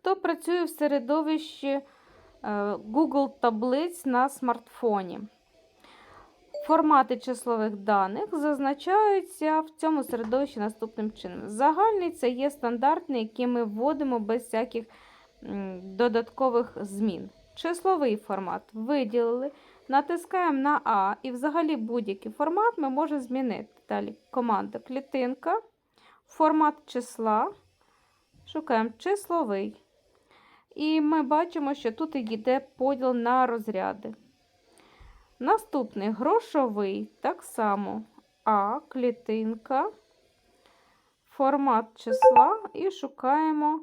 Хто працює в середовищі е, Google таблиць на смартфоні? Формати числових даних зазначаються в цьому середовищі наступним чином. Загальний це є стандартний, який ми вводимо без всяких додаткових змін. Числовий формат виділили, натискаємо на А, і взагалі будь-який формат ми можемо змінити. Далі команда клітинка, формат числа. Шукаємо числовий. І ми бачимо, що тут йде поділ на розряди. Наступний грошовий, так само А, клітинка, формат числа і шукаємо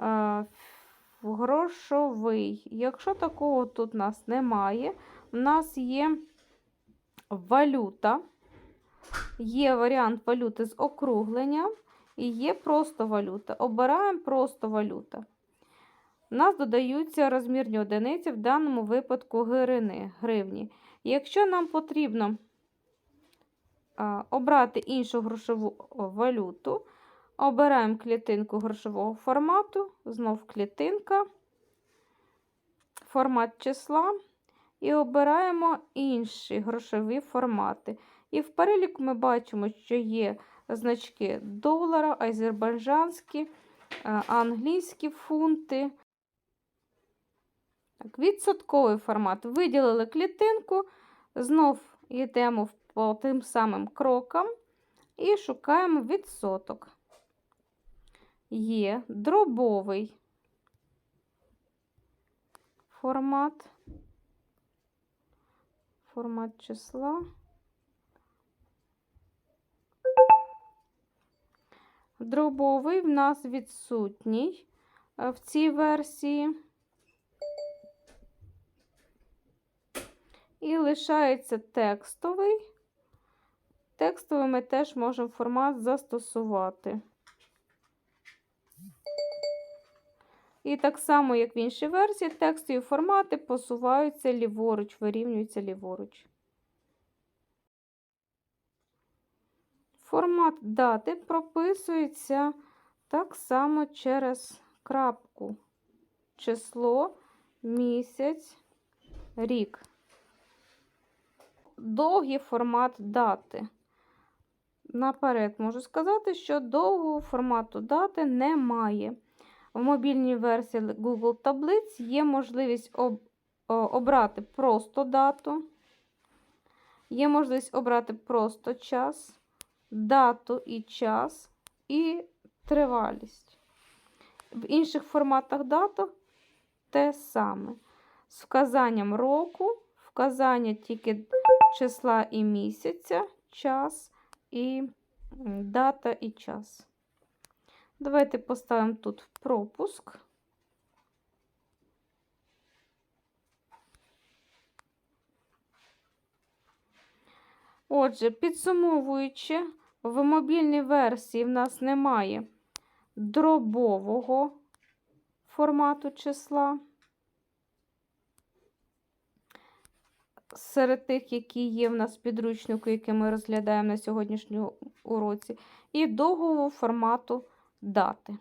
е, грошовий. Якщо такого тут у нас немає, у нас є валюта, є варіант валюти з округленням і є просто валюта. Обираємо просто валюта. У нас додаються розмірні одиниці, в даному випадку гривни. гривні. Якщо нам потрібно обрати іншу грошову валюту, обираємо клітинку грошового формату, знов клітинка, формат числа і обираємо інші грошові формати. І в переліку ми бачимо, що є значки долара, азербайджанські, англійські фунти. Відсотковий формат. Виділили клітинку, знов йдемо по тим самим крокам і шукаємо відсоток. Є дробовий формат, формат числа. Дробовий в нас відсутній е, в цій версії. І лишається текстовий. Текстовий ми теж можемо формат застосувати. І так само, як в іншій версії, текстові формати посуваються ліворуч, вирівнюються ліворуч. Формат дати прописується так само через крапку. Число, місяць, рік. Довгий формат дати. Наперед можу сказати, що довгого формату дати немає. В мобільній версії Google таблиць є можливість обрати просто дату, є можливість обрати просто час, дату і час, і тривалість. В інших форматах дату те саме. З вказанням року, вказання тільки числа і місяця, час і дата і час. Давайте поставимо тут пропуск. Отже, підсумовуючи, в мобільній версії в нас немає дробового формату числа. Серед тих, які є в нас в підручнику, який ми розглядаємо на сьогоднішньому уроці, і довгого формату дати.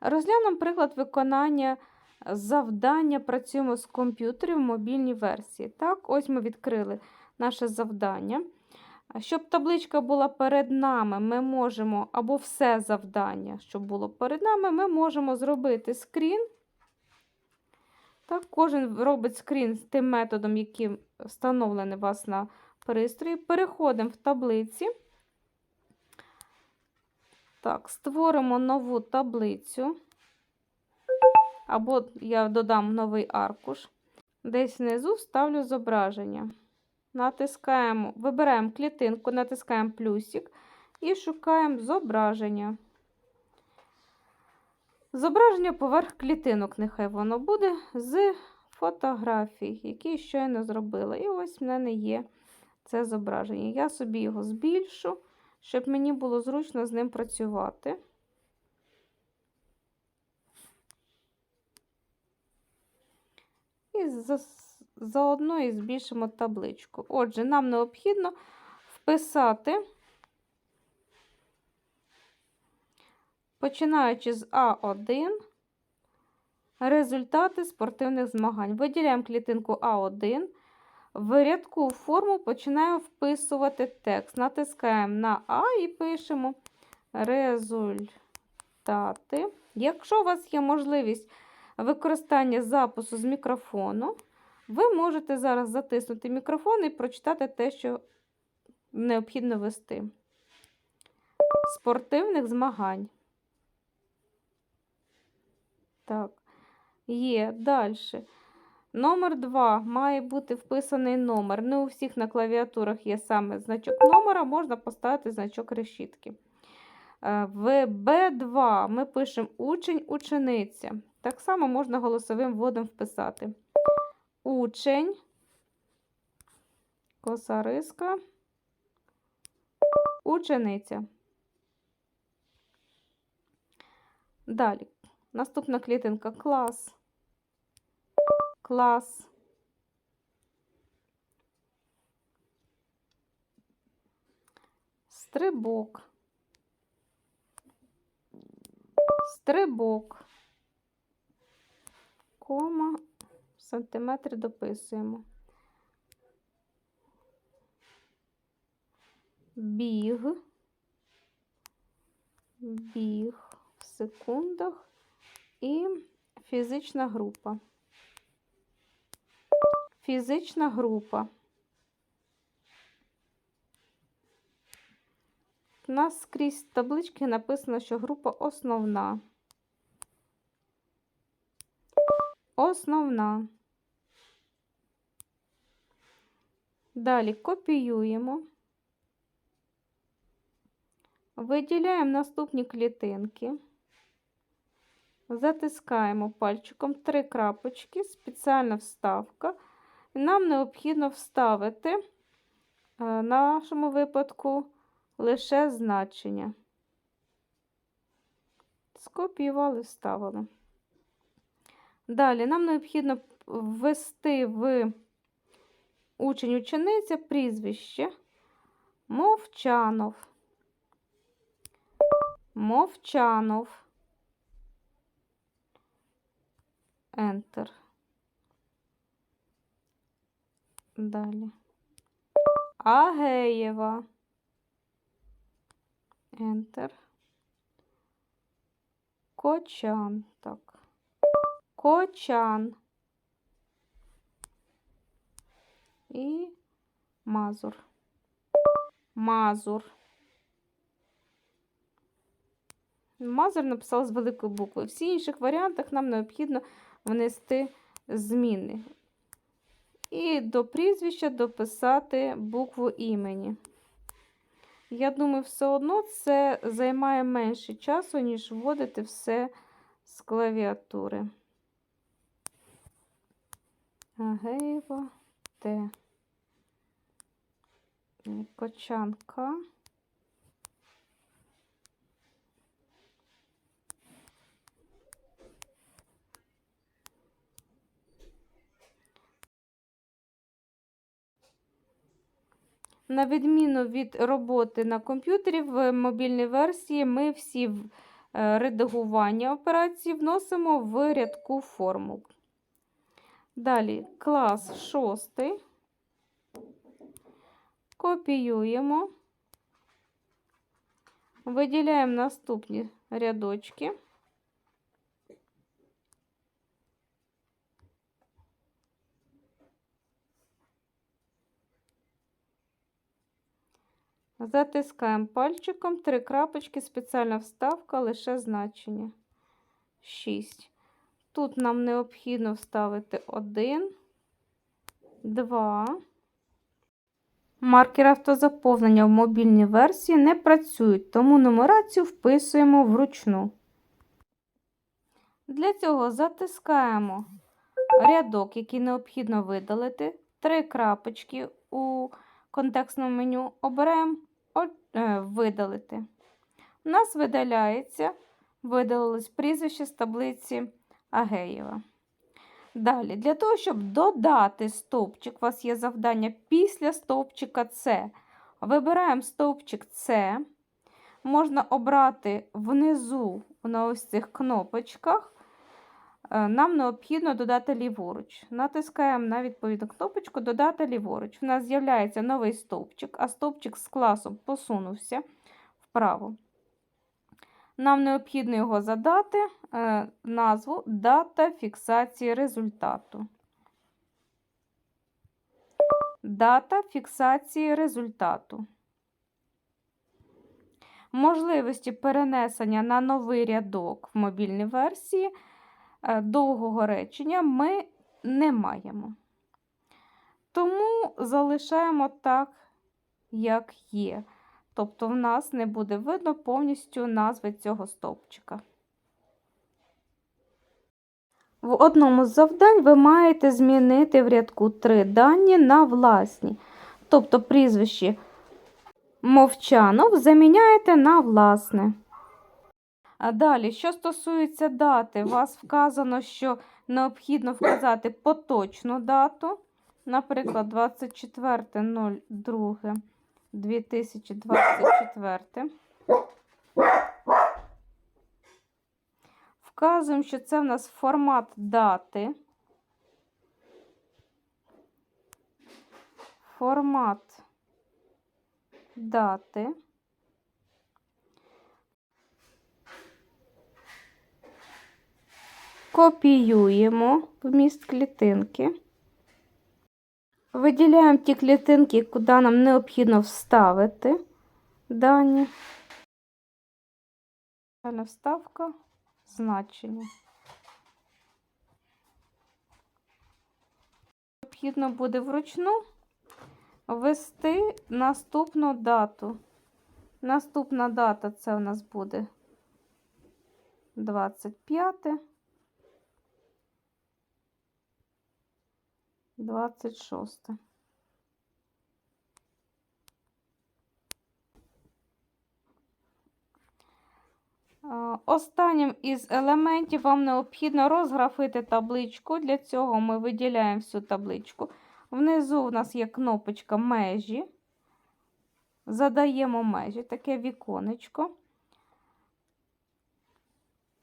Розглянемо приклад виконання завдання. Працюємо з комп'ютерів в мобільній версії. Так, ось ми відкрили наше завдання. Щоб табличка була перед нами, ми можемо, або все завдання, щоб було перед нами, ми можемо зробити скрін. Так, Кожен робить скрін з тим методом, який встановлений у вас на пристрої. Переходимо в таблиці. Так, створимо нову таблицю. Або я додам новий аркуш. Десь внизу вставлю зображення. Натискаємо, вибираємо клітинку, натискаємо плюсик і шукаємо зображення. Зображення поверх клітинок, нехай воно буде з фотографій, які щойно зробила. І ось в мене є це зображення. Я собі його збільшу, щоб мені було зручно з ним працювати. І заодно і збільшимо табличку. Отже, нам необхідно вписати починаючи з А1, результати спортивних змагань. Виділяємо клітинку А1. В рядку форму починаємо вписувати текст. Натискаємо на А і пишемо результати. Якщо у вас є можливість використання запису з мікрофону, ви можете зараз затиснути мікрофон і прочитати те, що необхідно вести. Спортивних змагань. Так, є. Далі. Номер 2 має бути вписаний номер. Не у всіх на клавіатурах є саме значок номера, можна поставити значок решітки. Е, В Б2 ми пишемо учень, учениця. Так само можна голосовим вводом вписати. Учень, косариска, учениця. Далі. Наступна клітинка клас. Клас. Стрибок. Стрибок. Кома. Сантиметри дописуємо. Біг. Біг в секундах. І фізична група. Фізична група. У нас скрізь таблички написано, що група основна. Основна. Далі копіюємо. Виділяємо наступні клітинки. Затискаємо пальчиком три крапочки, спеціальна вставка. Нам необхідно вставити е, в нашому випадку лише значення. Скопіювали, вставили. Далі нам необхідно ввести в учень учениця прізвище Мовчанов. Мовчанов. Enter. Далі. Агеєва. Enter. Кочан. Так. Кочан. І Мазур. Мазур. Мазур написав з великої букви. В всіх інших варіантах нам необхідно внести зміни. І до прізвища дописати букву імені. Я думаю, все одно це займає менше часу, ніж вводити все з клавіатури. Агеєва Т. Кочанка. На відміну від роботи на комп'ютері, в мобільній версії ми всі е, редагування операції вносимо в рядку формул. Далі клас шостий. Копіюємо. Виділяємо наступні рядочки. Затискаємо пальчиком три крапочки, спеціальна вставка, лише значення. 6. Тут нам необхідно вставити 1, 2. Маркери автозаповнення в мобільній версії не працюють, тому нумерацію вписуємо вручну. Для цього затискаємо рядок, який необхідно видалити, три крапочки у контекстному меню, обираємо «О- е, видалити. У нас видаляється, видалилось прізвище з таблиці Агеєва. Далі, для того, щоб додати стовпчик, у вас є завдання після стовпчика С. Вибираємо стовпчик С. Можна обрати внизу на ось цих кнопочках е, нам необхідно додати ліворуч. Натискаємо на відповідну кнопочку Додати ліворуч. У нас з'являється новий стовпчик, а стовпчик з класом посунувся вправо. Нам необхідно його задати е, назву Дата фіксації результату. Дата фіксації результату. Можливості перенесення на новий рядок в мобільній версії е, довгого речення ми не маємо. Тому залишаємо так, як є. Тобто, в нас не буде видно повністю назви цього стовпчика. В одному з завдань ви маєте змінити в рядку три дані на власні. Тобто прізвище Мовчанов заміняєте на власне. А далі, що стосується дати, у вас вказано, що необхідно вказати поточну дату, наприклад, 24.02.2024. Вказуємо, що це в нас формат дати. Формат дати. Копіюємо вміст клітинки. Виділяємо ті клітинки, куди нам необхідно вставити дані. Далі вставка значення. Необхідно буде вручну ввести наступну дату. Наступна дата це у нас буде 25. 26. Е, Останнім із елементів вам необхідно розграфити табличку. Для цього ми виділяємо всю табличку. Внизу у нас є кнопочка межі. Задаємо межі, таке віконечко.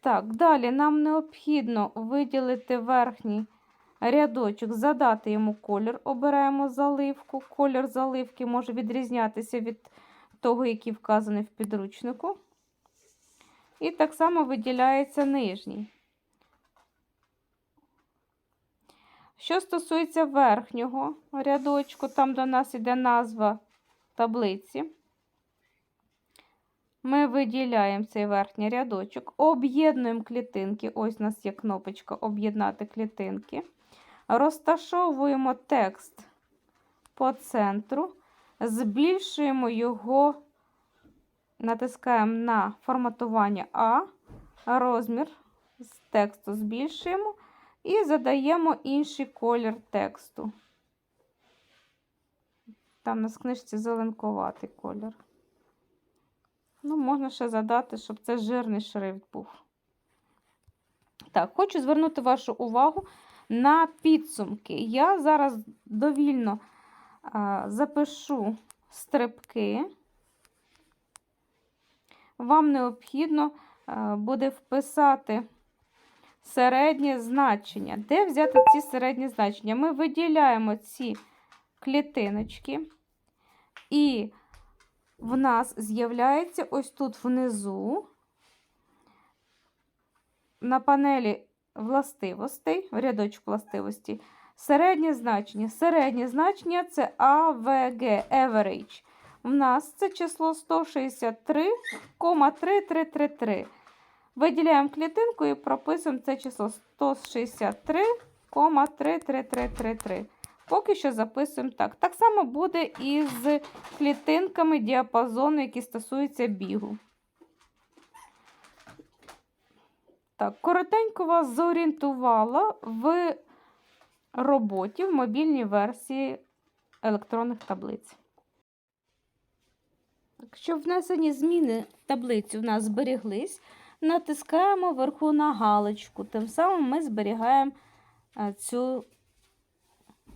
Так, далі нам необхідно виділити верхній рядочок, задати йому колір. Обираємо заливку. Колір заливки може відрізнятися від того, який вказаний в підручнику. І так само виділяється нижній. Що стосується верхнього рядочку, там до нас йде назва таблиці. Ми виділяємо цей верхній рядочок, об'єднуємо клітинки. Ось у нас є кнопочка Об'єднати клітинки. Розташовуємо текст по центру, збільшуємо його, натискаємо на форматування А, розмір з тексту збільшуємо і задаємо інший колір тексту. Там на книжці зеленкуватий колір. Ну, можна ще задати, щоб це жирний шрифт був. Так, хочу звернути вашу увагу на підсумки. Я зараз довільно запишу стрибки. Вам необхідно буде вписати середнє значення. Де взяти ці середні значення? Ми виділяємо ці клітиночки, і в нас з'являється ось тут внизу на панелі властивостей, рядочок властивості, середнє значення. Середнє значення це AVG, average. В нас це число 163,3333. Виділяємо клітинку і прописуємо це число 163,3333. Поки що записуємо так. Так само буде і з клітинками діапазону, які стосуються бігу. Так, коротенько вас зорієнтувала в роботі в мобільній версії електронних таблиць. Щоб внесені зміни в таблицю в нас зберіглись, натискаємо вверху на галочку. Тим самим ми зберігаємо е, цю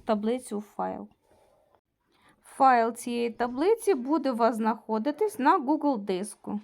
таблицю в файл. Файл цієї таблиці буде у вас знаходитись на Google диску.